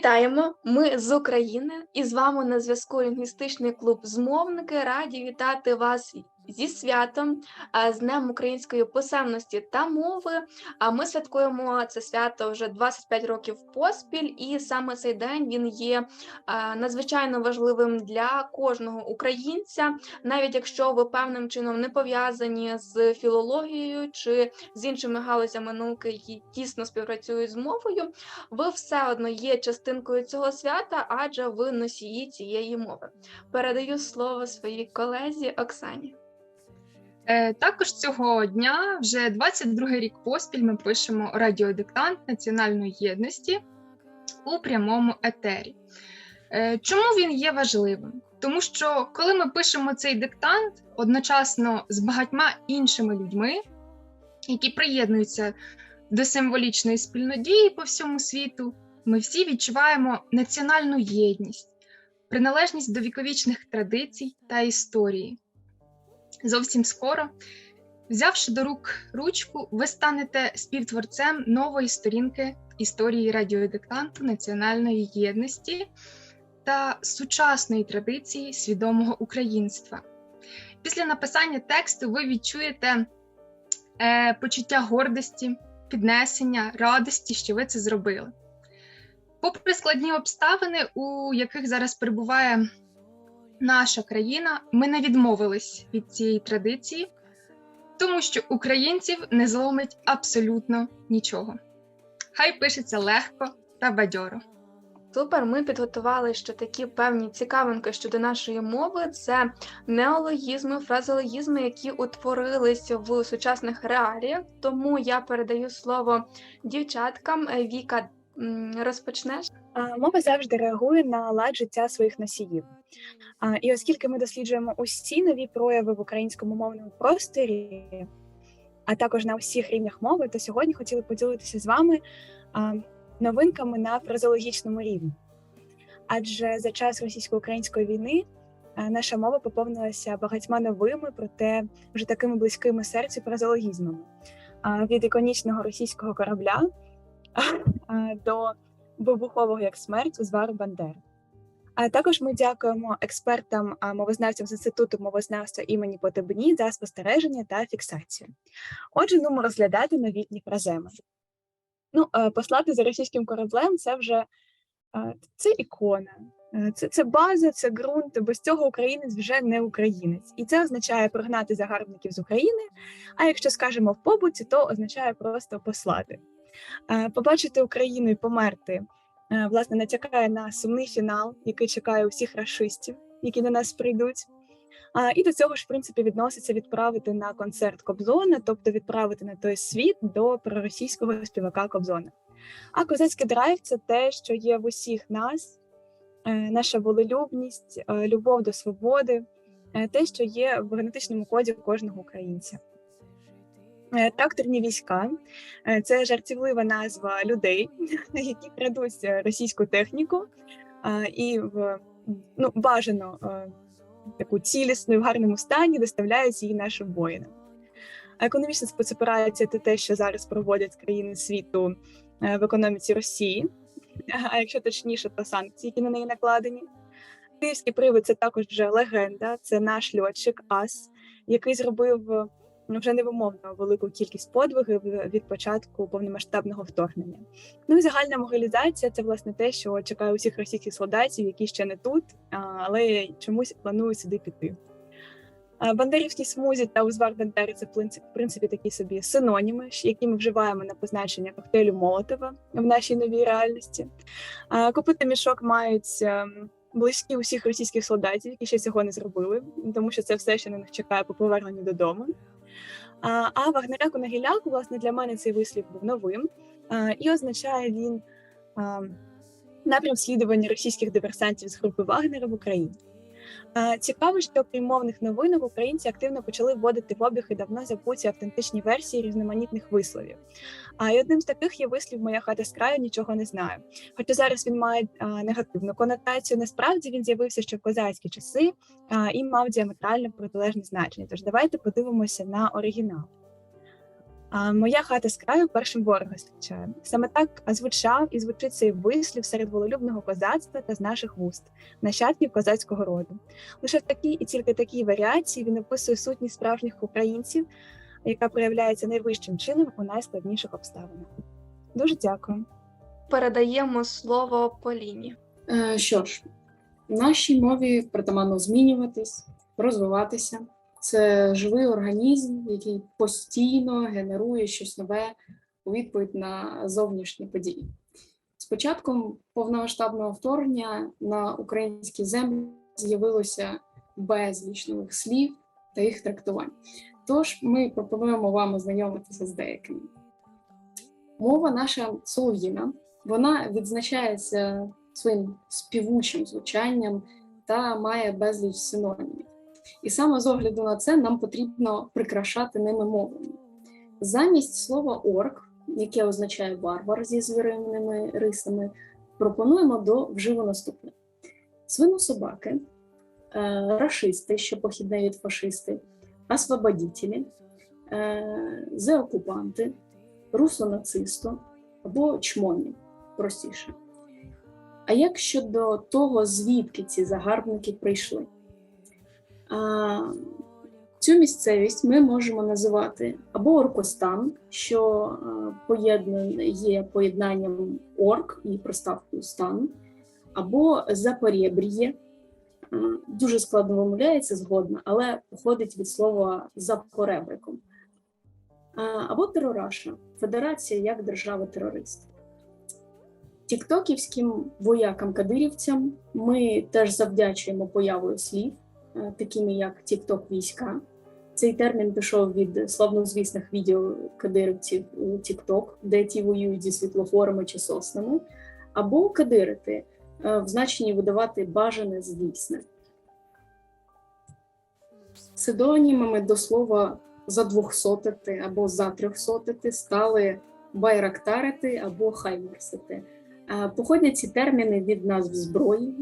Вітаємо! Ми з України і з вами на зв'язку лінгвістичний клуб Змовники. Раді вітати вас зі святом, з Днем української писемності та мови. А ми святкуємо це свято вже 25 років поспіль, і саме цей день він є надзвичайно важливим для кожного українця, навіть якщо ви певним чином не пов'язані з філологією чи з іншими галузями науки, які тісно співпрацюють з мовою, ви все одно є частинкою цього свята, адже ви носії цієї мови. Передаю слово своїй колезі Оксані. Е, Також цього дня, вже 22 рік поспіль, ми пишемо радіодиктант національної єдності у прямому етері. Е, Чому він є важливим? Тому що коли ми пишемо цей диктант одночасно з багатьма іншими людьми, які приєднуються до символічної спільнодії по всьому світу, ми всі відчуваємо національну єдність, приналежність до віковічних традицій та історії. Зовсім скоро, взявши до рук ручку, ви станете співтворцем нової сторінки історії радіодиктанту національної єдності та сучасної традиції свідомого українства. Після написання тексту ви відчуєте е, почуття гордості, піднесення, радості, що ви це зробили. Попри складні обставини, у яких зараз перебуває наша країна, ми не відмовились від цієї традиції, тому що українців не зломить абсолютно нічого. Хай пишеться легко та бадьоро. Супер, ми підготували ще такі певні цікавинки щодо нашої мови. Це неологізми, фразеологізми, які утворились в сучасних реаліях. Тому я передаю слово дівчаткам. Е, Віка, розпочнеш? Мова завжди реагує на лад життя своїх носіїв. І оскільки ми досліджуємо усі нові прояви в українському мовному просторі, а також на усіх рівнях мови, то сьогодні хотіли поділитися з вами новинками на фразеологічному рівні. Адже за час російсько-української війни наша мова поповнилася багатьма новими, проте вже такими близькими серцю фразеологізмами. А, Від іконічного російського корабля до вибухового як смерть звару Бандери. А також ми дякуємо експертам, мовознавцям з інституту мовознавства імені Потебні за спостереження та фіксацію. Отже, ну розглядати новітні фраземи. Ну, е, послати за російським кораблем це вже е, це ікона, Е, це, це база, це ґрунт. Без цього українець вже не українець. І це означає прогнати загарбників з України. А якщо скажемо в побуті, то означає просто послати. Побачити Україну і померти власне натякає на сумний фінал, який чекає усіх расистів, які на нас прийдуть. А, І до цього ж, в принципі, відноситься відправити на концерт Кобзона, тобто відправити на той світ до проросійського співака Кобзона. А козацький драйв це те, що є в усіх нас, е, наша волелюбність, е, любов до свободи, е, те, що є в генетичному коді кожного українця. Е, Тракторні війська е, це жартівлива назва людей, які крадуть е, російську техніку і в ну, бажано таку цілісну в гарному стані доставляють її нашим воїнам. Економічна спецоперація це те, що зараз проводять країни світу в економіці Росії, а якщо точніше, то санкції, які на неї накладені. Київський привид це також вже легенда, це наш льотчик Ас, який зробив вже невимовно велику кількість подвигів від початку повномасштабного вторгнення. Ну і загальна мобілізація це власне те, що чекає усіх російських солдатів, які ще не тут, але чомусь планують сюди піти. Бандерівські смузі та узвар Бандери це в принципі, такі собі синоніми, які ми вживаємо на позначення коктейлю Молотова в нашій новій реальності. А, Копити мішок мають ем, близькі усіх російських солдатів, які ще цього не зробили, тому що це все ще на них чекає по поверненню додому. А, Вагнеряку на гіляку, власне, для мене цей вислів був новим, і означає він напрям слідування російських диверсантів з групи Вагнера в Україні. А, Цікаво, що крім мовних новинок, українці активно почали вводити в обіг і давно забуті автентичні версії різноманітних висловів. А і одним з таких є вислів Моя хата з краю нічого не знаю. Хоча зараз він має а, негативну конотацію, насправді він з'явився ще в козацькі часи а, і мав діаметрально протилежне значення. Тож давайте подивимося на оригінал. А моя хата з краю першим ворога зустрічає. Саме так звучав і звучить цей вислів серед вололюбного козацтва та з наших вуст, нащадків козацького роду. Лише в такій і тільки такій варіації він описує сутність справжніх українців, яка проявляється найвищим чином у найскладніших обставинах. Дуже дякую. Передаємо слово Поліні. Е, Що ж, нашій мові притаманно змінюватись, розвиватися. Це живий організм, який постійно генерує щось нове у відповідь на зовнішні події. З початком повномасштабного вторгнення на українській землі з'явилося безліч нових слів та їх трактувань. Тож ми пропонуємо вам ознайомитися з деякими. Мова наша солов'їна, вона відзначається своїм співучим звучанням та має безліч синонімів. І саме з огляду на це нам потрібно прикрашати ними мовами. Замість слова орк, яке означає варвар зі звіринними рисами, пропонуємо до вживу наступне: свинособаки, е, рашисти, що похідне від фашисти, освободітелі, е, зеокупанти, русонацисто або чмоні, простіше. А як щодо того, звідки ці загарбники прийшли? Цю місцевість ми можемо називати або Оркостан, що е, є поєднанням орк і приставкою стан, або Запорєбріє. Е, Дуже складно вимовляється згодна, але походить від слова за поребриком. А, Або Терораша Федерація як держава-терорист. Тіктоківським воякам-кадирівцям ми теж завдячуємо появою слів, такими як Тікток війська. Цей термін пішов від славнозвісних відео кадирівців у Тікток, де ті воюють зі світлофорами чи соснами, або кадирити е, в значенні видавати бажане здійсне. Сидонімами до слова задвохсотити або затрьохсотити стали байрактарити або хаймерсити. Е, Походять ці терміни від назв зброї,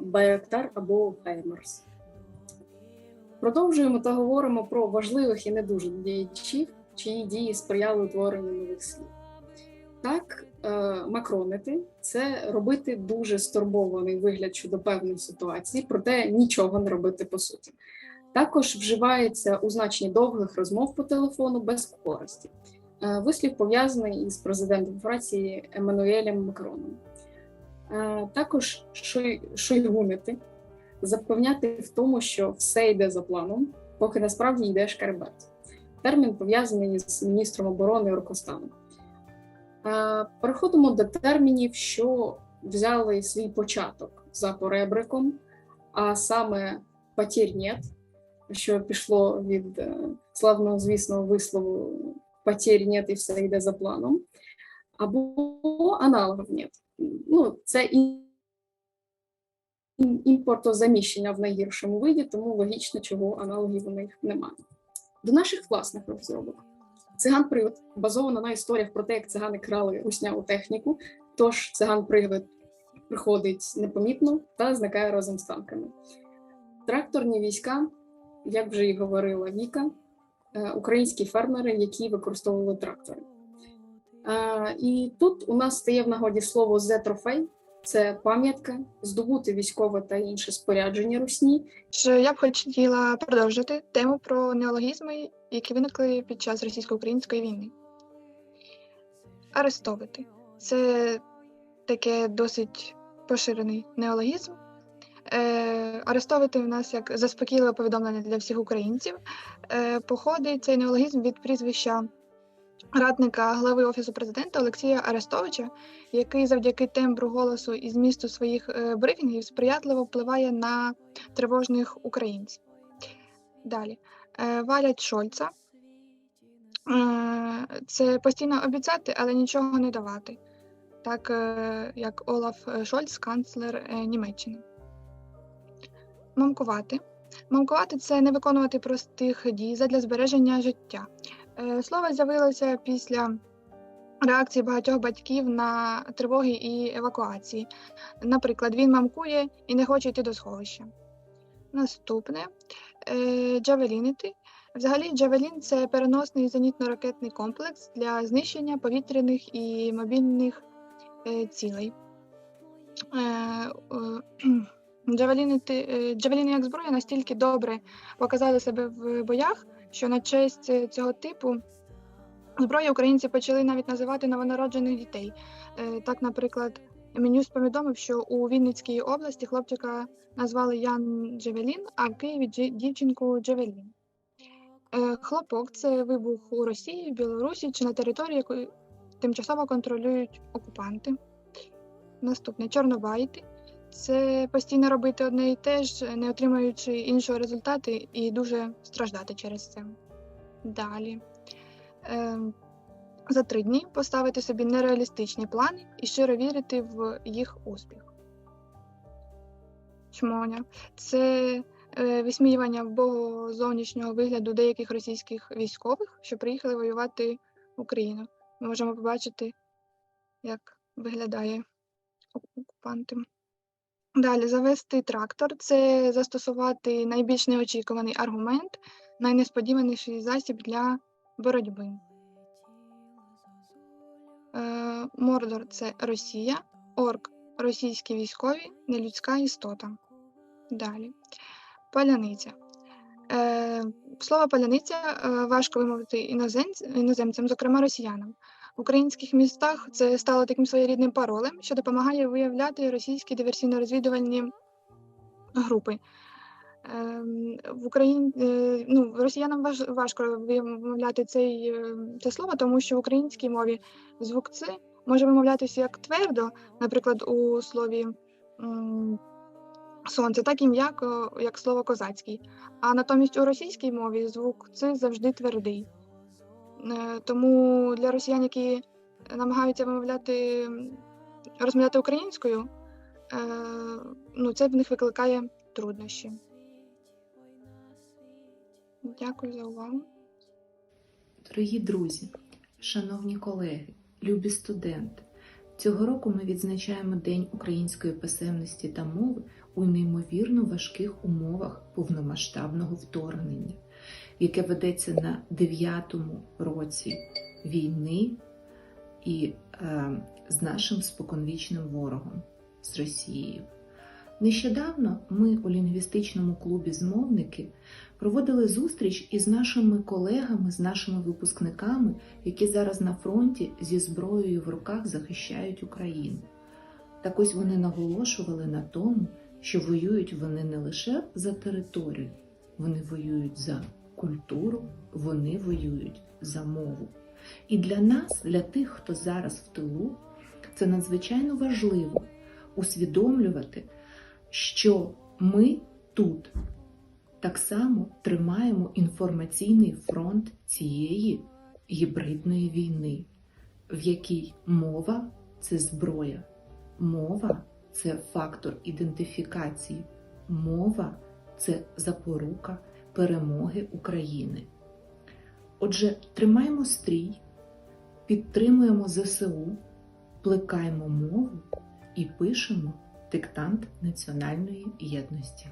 Байрактар або Хаймерс. Продовжуємо та говоримо про важливих і не дуже діячів, чиї дії сприяли утворенню нових слів. Так, е, макронити це робити дуже стурбований вигляд щодо певної ситуації, проте нічого не робити по суті. Також вживається у значенні довгих розмов по телефону без користі. Е, Вислів пов'язаний із президентом Франції Еммануелем Макроном. Е, Також шойгунити, запевняти в тому, що все йде за планом, поки насправді йде шкарбет. Термін пов'язаний з міністром оборони Оркостаном. Е, Переходимо до термінів, що взяли свій початок за поребриком, а саме «потєр нет», що пішло від е, славного звісного вислову «потєр нет» і все йде за планом, або аналогів нет. Ну, це імпортозаміщення в найгіршому виді, тому логічно, чого аналогів у них немає. До наших власних розробок. Циган привид базовано на історіях про те, як цигани крали русняву техніку. Тож циган привид приходить непомітно та зникає разом з танками. Тракторні війська, як вже і говорила Віка, е, українські фермери, які використовували трактори. Е, І тут у нас стає в нагоді слово «зе-трофей», це пам'ятка, здобути військове та інше спорядження русні, Я б хотіла продовжити тему про неологізми, які виникли під час російсько-української війни. Арестовити це таке досить поширений неологізм. Е, арестовити в нас як заспокійливе повідомлення для всіх українців. Е, походить цей неологізм від прізвища радника глави Офісу президента Олексія Арестовича, який завдяки тембру голосу і змісту своїх е, брифінгів сприятливо впливає на тривожних українців. Далі. Е, Валять Шольца. Е, Це постійно обіцяти, але нічого не давати. Так як Олаф Шольц, канцлер Німеччини. Мамкувати. Мамкувати це не виконувати простих дій задля збереження життя. Е, Слово з'явилося після реакції багатьох батьків на тривоги і евакуації. Наприклад, він мамкує і не хоче йти до сховища. Наступне е, джавелінити Взагалі, Джавелін це переносний зенітно-ракетний комплекс для знищення повітряних і мобільних е, цілей. Джавеліни як зброя настільки добре показали себе в боях, що на честь е, цього типу зброї українці почали навіть називати новонароджених дітей. Е, Так, наприклад, Менюс повідомив, що у Вінницькій області хлопчика назвали Ян Джавелін, а в Києві дівчинку Джавелін. Е, Хлопок це вибух у Росії, Білорусі чи на території, яку тимчасово контролюють окупанти. Наступне чорнобайти. Це постійно робити одне і те ж, не отримуючи іншого результату і дуже страждати через це. Далі. Е, за три дні поставити собі нереалістичні плани і щиро вірити в їх успіх. Чмоня. Це е, висміювання вбогого зовнішнього вигляду деяких російських військових, що приїхали воювати в Україну. Ми можемо побачити, як виглядає окупанти. Далі завести трактор це застосувати найбільш неочікуваний аргумент, найнесподіваніший засіб для боротьби. Е, Мордор це Росія, орк російські військові, нелюдська істота. Далі. Паляниця. Е, слово паляниця е, важко вимовити іноземцям, іноземцям, зокрема росіянам. В українських містах це стало таким своєрідним паролем, що допомагає виявляти російські диверсійно-розвідувальні групи. Ем, В Україні е, ну, росіянам важ, важко вимовляти цей, е, це слово, тому що в українській мові звук «ц» може вимовлятися як твердо, наприклад, у слові сонце, так і м'яко, як слово козацький. А натомість у російській мові звук «ц» завжди твердий. Е, Тому для росіян, які намагаються вимовляти, розмовляти українською, е, ну, це в них викликає труднощі. Дякую за увагу. Дорогі друзі, шановні колеги, любі студенти, цього року ми відзначаємо День української писемності та мови у неймовірно важких умовах повномасштабного вторгнення, яке ведеться на дев'ятому році війни і е, з нашим споконвічним ворогом з Росією. Нещодавно ми у лінгвістичному клубі Змовники проводили зустріч із нашими колегами, з нашими випускниками, які зараз на фронті зі зброєю в руках захищають Україну. Так ось вони наголошували на тому, що воюють вони не лише за територію, вони воюють за культуру, вони воюють за мову. І для нас, для тих, хто зараз в тилу, це надзвичайно важливо усвідомлювати, що ми тут так само тримаємо інформаційний фронт цієї гібридної війни, в якій мова це зброя, мова це фактор ідентифікації, мова це запорука перемоги України. Отже, тримаємо стрій, підтримуємо ЗСУ, плекаємо мову і пишемо диктант національної єдності.